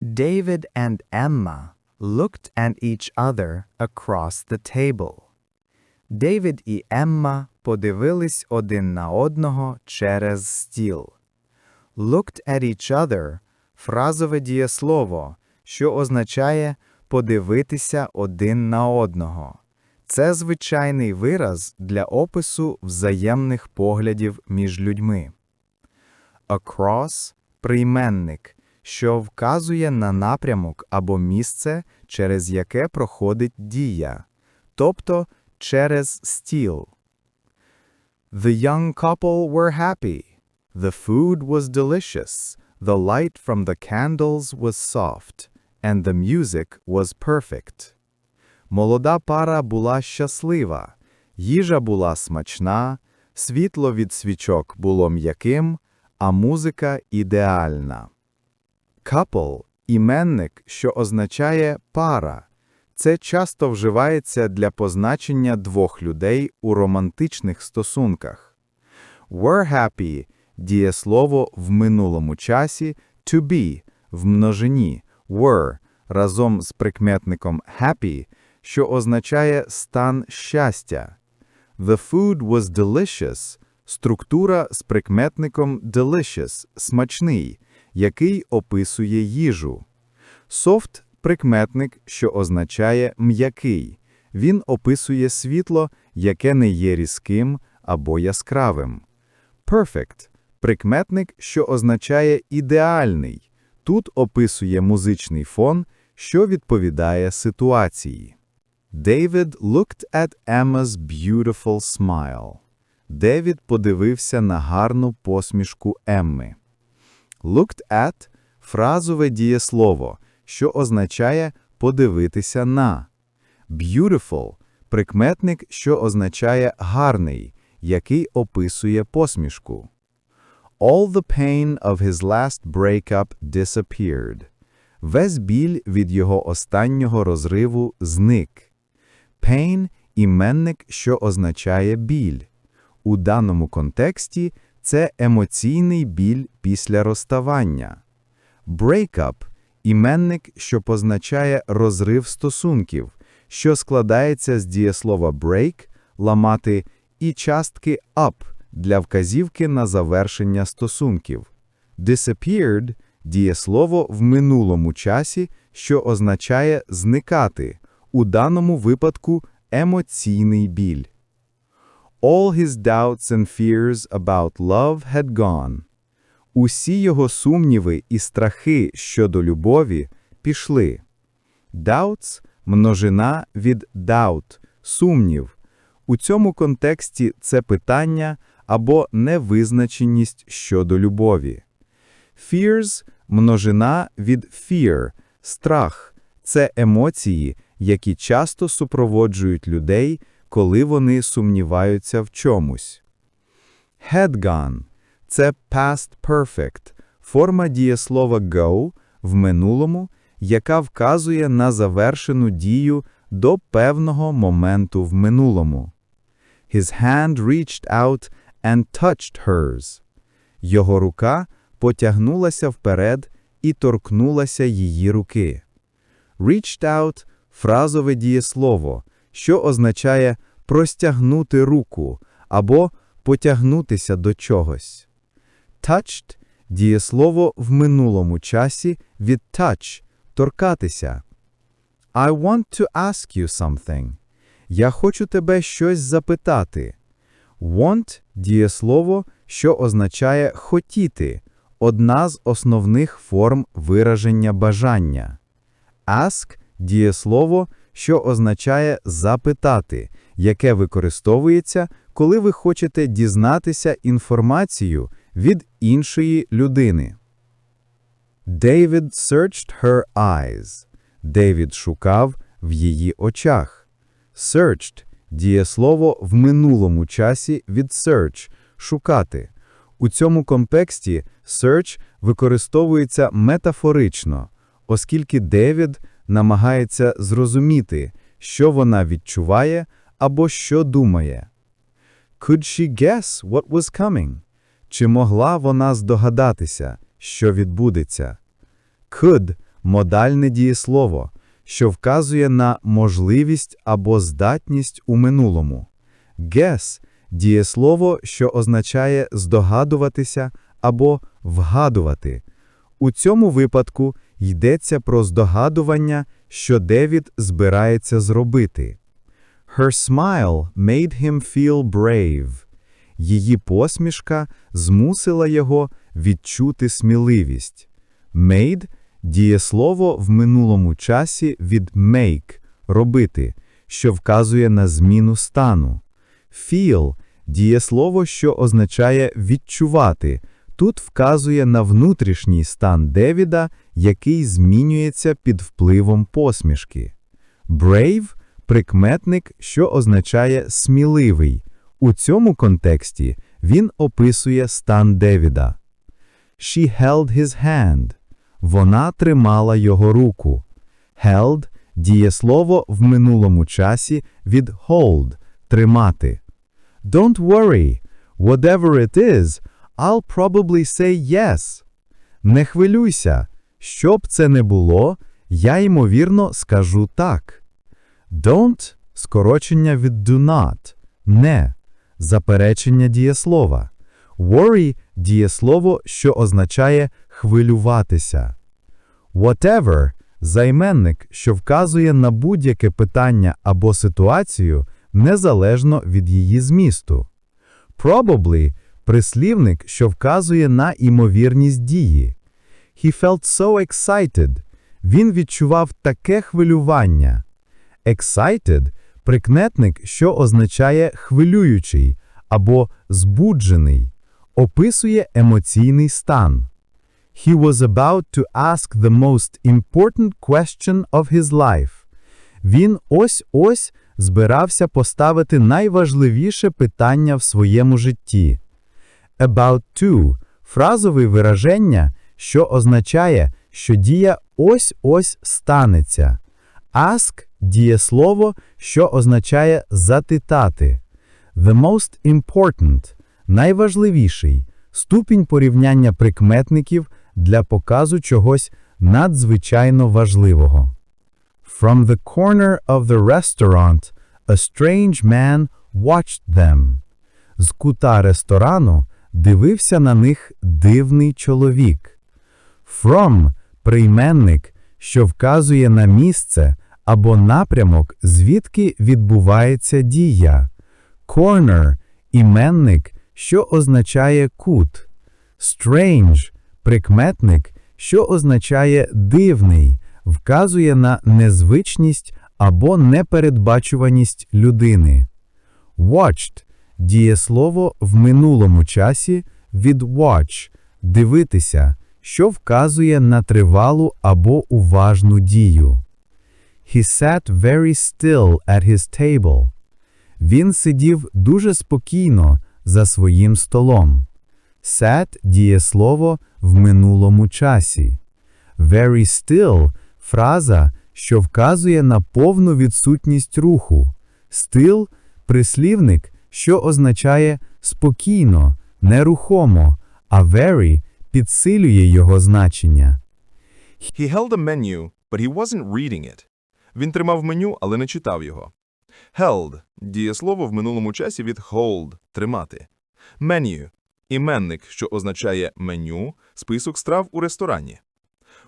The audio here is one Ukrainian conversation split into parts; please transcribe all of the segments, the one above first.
David and Emma looked at each other across the table. Девід і Емма подивились один на одного через стіл. Looked at each other – фразове дієслово, що означає подивитися один на одного. Це звичайний вираз для опису взаємних поглядів між людьми. Across – прийменник, що вказує на напрямок або місце, через яке проходить дія, тобто через стіл. The young couple were happy. The food was delicious, the light from the candles was soft, and the music was perfect. Молода пара була щаслива, їжа була смачна, світло від свічок було м'яким, а музика ідеальна. Couple – іменник, що означає пара. Це часто вживається для позначення двох людей у романтичних стосунках. Were happy – дієслово в минулому часі, to be – в множині, were разом з прикметником happy, що означає стан щастя. The food was delicious – структура з прикметником delicious – смачний, який описує їжу. Soft – прикметник, що означає м'який. Він описує світло, яке не є різким або яскравим. Perfect – прикметник, що означає ідеальний. Тут описує музичний фон, що відповідає ситуації. David looked at Emma's beautiful smile. Девід подивився на гарну посмішку Емми. Looked at – фразове дієслово, що означає подивитися на. Beautiful – прикметник, що означає гарний, який описує посмішку. All the pain of his last breakup disappeared. Весь біль від його останнього розриву зник. Pain – іменник, що означає біль. У даному контексті це емоційний біль після розставання. Breakup – іменник, що позначає розрив стосунків, що складається з дієслова break – ламати і частки up для вказівки на завершення стосунків. Disappeared – дієслово в минулому часі, що означає зникати, у даному випадку емоційний біль. All his doubts and fears about love had gone. Усі його сумніви і страхи щодо любові пішли. Doubts – множина від doubt – сумнів. У цьому контексті це питання або невизначеність щодо любові. Fears – множина від fear – страх. Це емоції, які часто супроводжують людей, коли вони сумніваються в чомусь. Had gone – це past perfect, форма дієслова go в минулому, яка вказує на завершену дію до певного моменту в минулому. His hand reached out and touched hers. Його рука потягнулася вперед і торкнулася її руки. Reached out – фразове дієслово, що означає простягнути руку або потягнутися до чогось. Touched – дієслово в минулому часі від touch – торкатися. I want to ask you something. Я хочу тебе щось запитати. Want – дієслово, що означає хотіти, одна з основних форм вираження бажання. Ask – дієслово, що означає запитати, яке використовується, коли ви хочете дізнатися інформацію від іншої людини. David searched her eyes. Девід шукав в її очах. Searched – дієслово в минулому часі від search – шукати. У цьому контексті search використовується метафорично, оскільки Девід намагається зрозуміти, що вона відчуває або що думає. Could she guess what was coming? Чи могла вона здогадатися, що відбудеться? Could модальне дієслово, що вказує на можливість або здатність у минулому. Guess – дієслово, що означає здогадуватися або вгадувати. У цьому випадку йдеться про здогадування, що Девід збирається зробити. Her smile made him feel brave. Її посмішка змусила його відчути сміливість. Made – дієслово в минулому часі від make – робити, що вказує на зміну стану. Feel – дієслово, що означає відчувати, тут вказує на внутрішній стан Девіда, який змінюється під впливом посмішки. Brave – прикметник, що означає сміливий. У цьому контексті він описує стан Девіда. She held his hand. Вона тримала його руку. Held – дієслово в минулому часі від hold – тримати. Don't worry. Whatever it is, I'll probably say yes. Не хвилюйся. Що б це не було, я, ймовірно, скажу так. Don't – скорочення від do not – не, заперечення дієслова. Worry – дієслово, що означає хвилюватися. Whatever – займенник, що вказує на будь-яке питання або ситуацію, незалежно від її змісту. Probably – прислівник, що вказує на імовірність дії. He felt so excited. Він відчував таке хвилювання. Excited – прикметник, що означає хвилюючий або збуджений, описує емоційний стан. He was about to ask the most important question of his life. Він ось-ось збирався поставити найважливіше питання в своєму житті. About to – фразове вираження, що означає, що дія ось-ось станеться. Ask – дієслово, що означає затитати. The most important – найважливіший, ступінь порівняння прикметників для показу чогось надзвичайно важливого. From the corner of the restaurant, a strange man watched them. З кута ресторану дивився на них дивний чоловік. From – прийменник, що вказує на місце або напрямок, звідки відбувається дія. Corner – іменник, що означає кут. Strange – прикметник, що означає дивний, вказує на незвичність або непередбачуваність людини. Watched – дієслово в минулому часі від watch – дивитися, що вказує на тривалу або уважну дію. He sat very still at his table. Він сидів дуже спокійно за своїм столом. Sat – дієслово в минулому часі. Very still – фраза, що вказує на повну відсутність руху. Still – прислівник, що означає спокійно, нерухомо, а very підсилює його значення. He held a menu, but he wasn't reading it. Він тримав меню, але не читав його. Held – дієслово в минулому часі від hold – тримати. Menu – іменник, що означає меню, список страв у ресторані.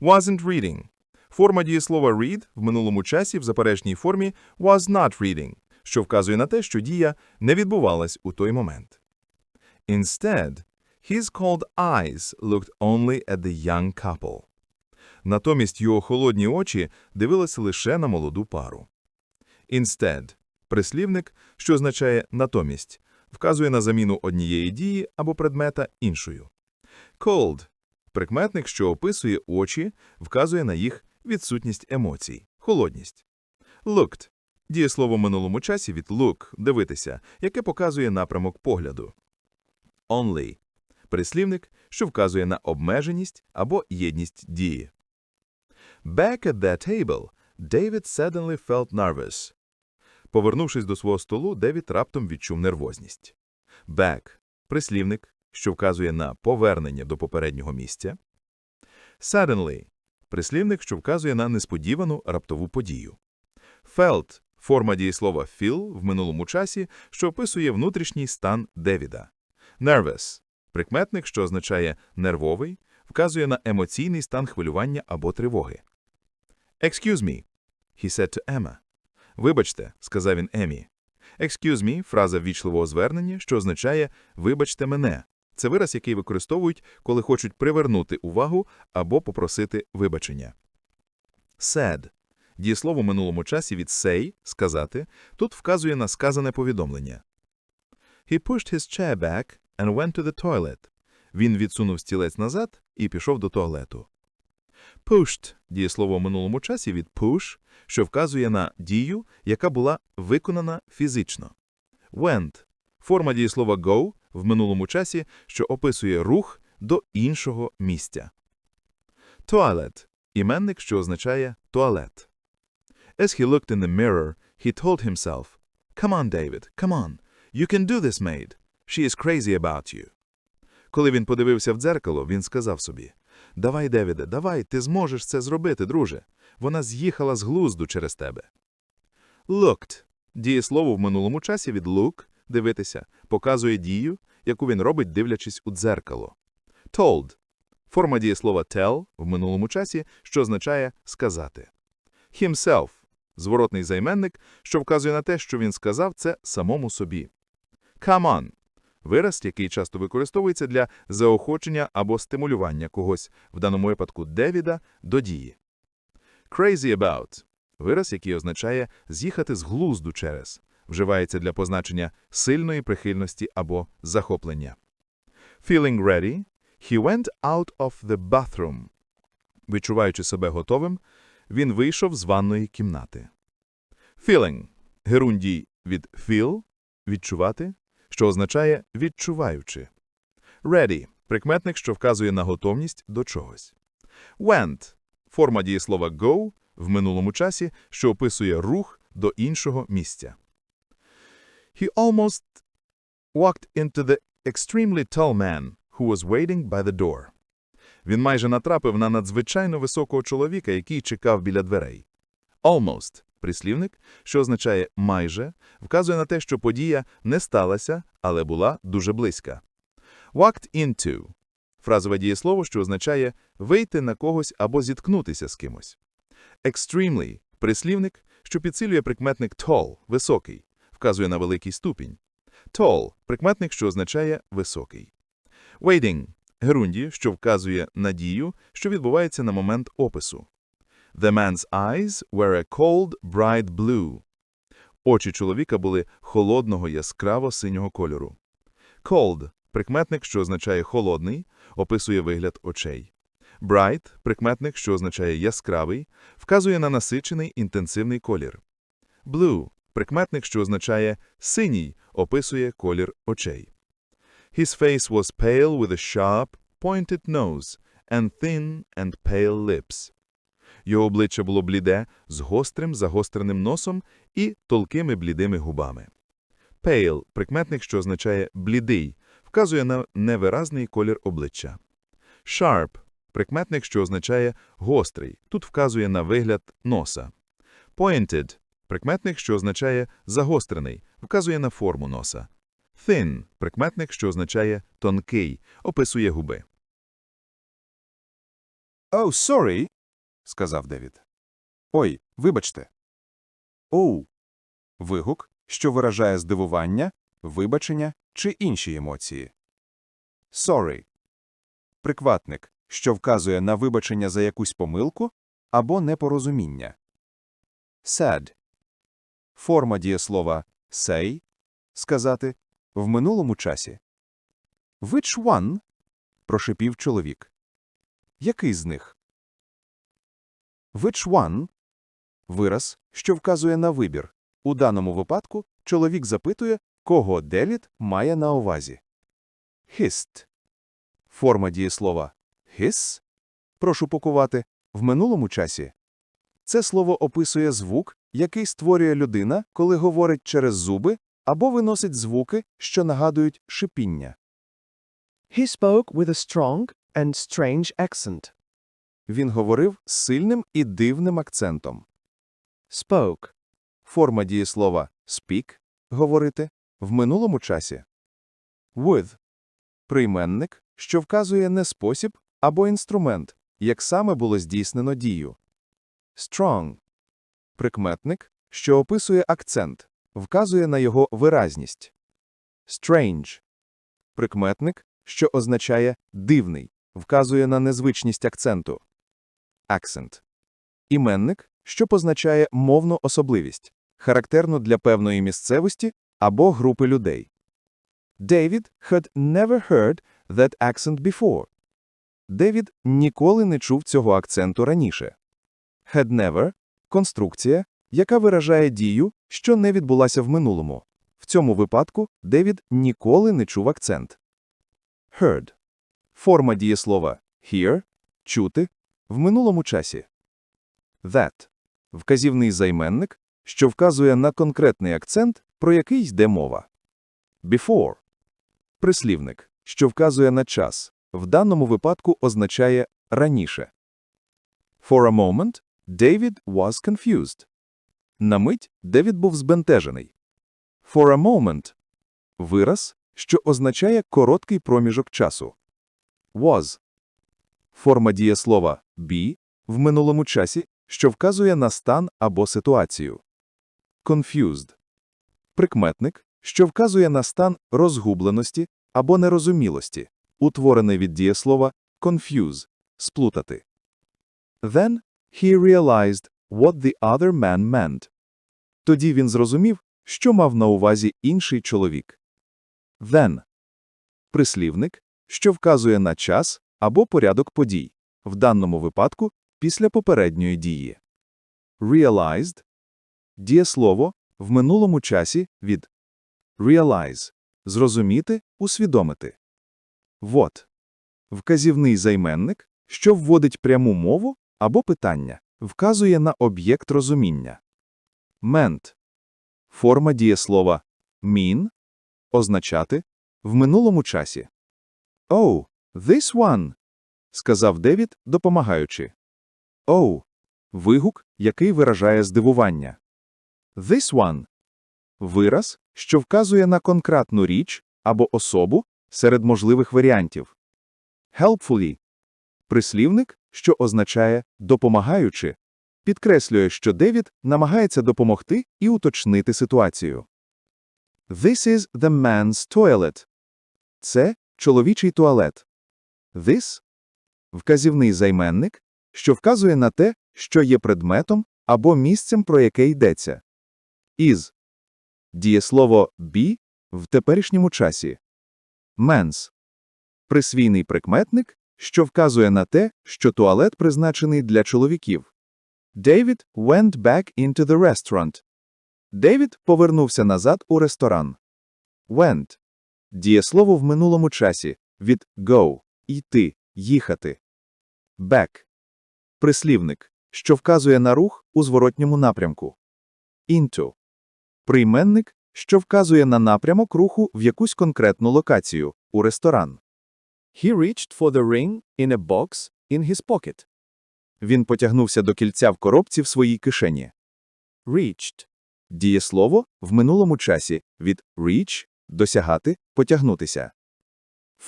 Wasn't reading – форма дієслова read в минулому часі в заперечній формі was not reading, що вказує на те, що дія не відбувалась у той момент. Instead, his cold eyes looked only at the young couple. Натомість його холодні очі дивилися лише на молоду пару. Instead – прислівник, що означає «натомість», вказує на заміну однієї дії або предмета іншою. Cold – прикметник, що описує очі, вказує на їх відсутність емоцій, холодність. Looked – дієслово в минулому часі від look – дивитися, яке показує напрямок погляду. Only – прислівник, що вказує на обмеженість або єдність дії. Back at their table, David suddenly felt nervous. Повернувшись до свого столу, Девід раптом відчув нервозність. Back – прислівник, що вказує на повернення до попереднього місця. Suddenly – прислівник, що вказує на несподівану раптову подію. Felt – форма дієслова feel в минулому часі, що описує внутрішній стан Девіда. Nervous – прикметник, що означає нервовий, вказує на емоційний стан хвилювання або тривоги. Excuse me, he said to Emma. Вибачте, сказав він Емі. Excuse me – фраза ввічливого звернення, що означає «вибачте мене». Це вираз, який використовують, коли хочуть привернути увагу або попросити вибачення. Said – дієслово минулому часі від say – сказати, тут вказує на сказане повідомлення. He pushed his chair back and went to the toilet. Він відсунув стілець назад і пішов до туалету. Pushed – дієслово в минулому часі від push, що вказує на дію, яка була виконана фізично. Went – форма дієслова go в минулому часі, що описує рух до іншого місця. Toilet – іменник, що означає туалет. As he looked in the mirror, he told himself, Come on, David, come on. You can do this, maid. She is crazy about you. Коли він подивився в дзеркало, він сказав собі, Давай, Девіде, давай, ти зможеш це зробити, друже. Вона з'їхала з глузду через тебе. Looked – дієслово в минулому часі від look – дивитися, показує дію, яку він робить, дивлячись у дзеркало. Told – форма дієслова tell в минулому часі, що означає сказати. Himself – зворотний займенник, що вказує на те, що він сказав це самому собі. Come on – вираз, який часто використовується для заохочення або стимулювання когось, в даному випадку Девіда, до дії. Crazy about – вираз, який означає «з'їхати з глузду через», вживається для позначення сильної прихильності або захоплення. Feeling ready, he went out of the bathroom. Відчуваючи себе готовим, він вийшов з ванної кімнати. Feeling – герундій від feel – відчувати, що означає відчуваючи. Ready – прикметник, що вказує на готовність до чогось. Went – форма дієслова go в минулому часі, що описує рух до іншого місця. He almost walked into the extremely tall man who was waiting by the door. Він майже натрапив на надзвичайно високого чоловіка, який чекав біля дверей. Almost – прислівник, що означає «майже», вказує на те, що подія не сталася, але була дуже близька. Walked into – фразове дієслово, що означає «вийти на когось або зіткнутися з кимось». Extremely – прислівник, що підсилює прикметник tall – високий, вказує на великий ступінь. Tall – прикметник, що означає «високий». Waiting – герунді, що вказує на дію, що відбувається на момент опису. The man's eyes were a cold, bright blue. Очі чоловіка були холодного яскраво-синього кольору. Cold – прикметник, що означає «холодний», описує вигляд очей. Bright – прикметник, що означає «яскравий», вказує на насичений інтенсивний колір. Blue – прикметник, що означає «синій», описує колір очей. His face was pale with a sharp, pointed nose and thin and pale lips. Його обличчя було бліде, з гострим загостреним носом і толкими блідими губами. Pale – прикметник, що означає «блідий», вказує на невиразний колір обличчя. Sharp – прикметник, що означає «гострий», тут вказує на вигляд носа. Pointed – прикметник, що означає «загострений», вказує на форму носа. Thin – прикметник, що означає «тонкий», описує губи. «Oh, sorry», – сказав Девід. «Ой, вибачте». «Оу» – вигук, що виражає здивування, вибачення чи інші емоції. «Sorry» – прикватник, що вказує на вибачення за якусь помилку або непорозуміння. «Sad» – форма дієслова «say» – сказати в минулому часі. «Which one?» – прошипів чоловік. Який з них? Which one – вираз, що вказує на вибір. У даному випадку чоловік запитує, кого Девід має на увазі. Hissed – форма дієслова hiss – прошу пакувати в минулому часі. Це слово описує звук, який створює людина, коли говорить через зуби або виносить звуки, що нагадують шипіння. He spoke with a strong and strange accent. Він говорив з сильним і дивним акцентом. Spoke. Форма дієслова speak – говорити в минулому часі. With. Прийменник, що вказує не спосіб або інструмент, як саме було здійснено дію. Strong. Прикметник, що описує акцент, вказує на його виразність. Strange. Прикметник, що означає дивний, вказує на незвичність акценту. Accent. Іменник, що позначає мовну особливість, характерну для певної місцевості або групи людей. David had never heard that accent before. Девід ніколи не чув цього акценту раніше. Had never – конструкція, яка виражає дію, що не відбулася в минулому. В цьому випадку Девід ніколи не чув акцент. Heard – форма дієслова hear – чути в минулому часі. That – вказівний займенник, що вказує на конкретний акцент, про який йде мова. Before – прислівник, що вказує на час, в даному випадку означає раніше. For a moment, David was confused. На мить Девід був збентежений. For a moment – вираз, що означає короткий проміжок часу. Was – форма дієслова be в минулому часі, що вказує на стан або ситуацію. Confused – прикметник, що вказує на стан розгубленості або нерозумілості, утворений від дієслова confuse – сплутати. Then he realized what the other man meant. Тоді він зрозумів, що мав на увазі інший чоловік. Then – прислівник, що вказує на час або порядок подій, в даному випадку після попередньої дії. Realized – дієслово в минулому часі від realize – зрозуміти, усвідомити. What – вказівний займенник, що вводить пряму мову або питання, вказує на об'єкт розуміння. Meant – форма дієслова mean – означати в минулому часі. Oh, this one – сказав Девід, допомагаючи. Oh – вигук, який виражає здивування. This one – вираз, що вказує на конкретну річ або особу серед можливих варіантів. Helpfully – прислівник, що означає «допомагаючи», підкреслює, що Девід намагається допомогти і уточнити ситуацію. This is the man's toilet. Це чоловічий туалет. This – вказівний займенник, що вказує на те, що є предметом або місцем, про яке йдеться. Is – дієслово be в теперішньому часі. Men's – присвійний прикметник, що вказує на те, що туалет призначений для чоловіків. David went back into the restaurant. Девід повернувся назад у ресторан. Went – дієслово в минулому часі від go – йти, їхати. Back – прислівник, що вказує на рух у зворотньому напрямку. Into – прийменник, що вказує на напрямок руху в якусь конкретну локацію – у ресторан. He reached for the ring in a box in his pocket. Він потягнувся до кільця в коробці в своїй кишені. Reached – дієслово в минулому часі від reach – досягати, потягнутися.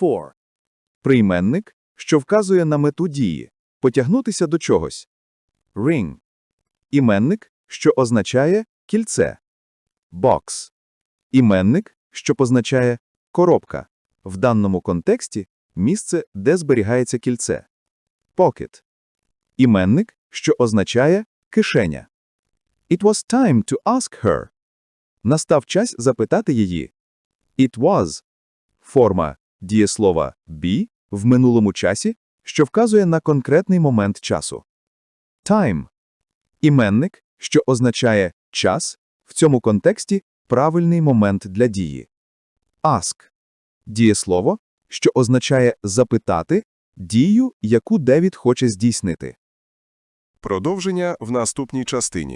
For – прийменник, що вказує на мету дії – потягнутися до чогось. Ring – іменник, що означає кільце. Box – іменник, що позначає коробка. В даному контексті місце, де зберігається кільце. Pocket – іменник, що означає кишеня. It was time to ask her. Настав час запитати її. It was – форма дієслова be в минулому часі, що вказує на конкретний момент часу. Time – іменник, що означає час, в цьому контексті правильний момент для дії. Ask – дієслово, що означає запитати дію, яку Девід хоче здійснити. Продовження в наступній частині.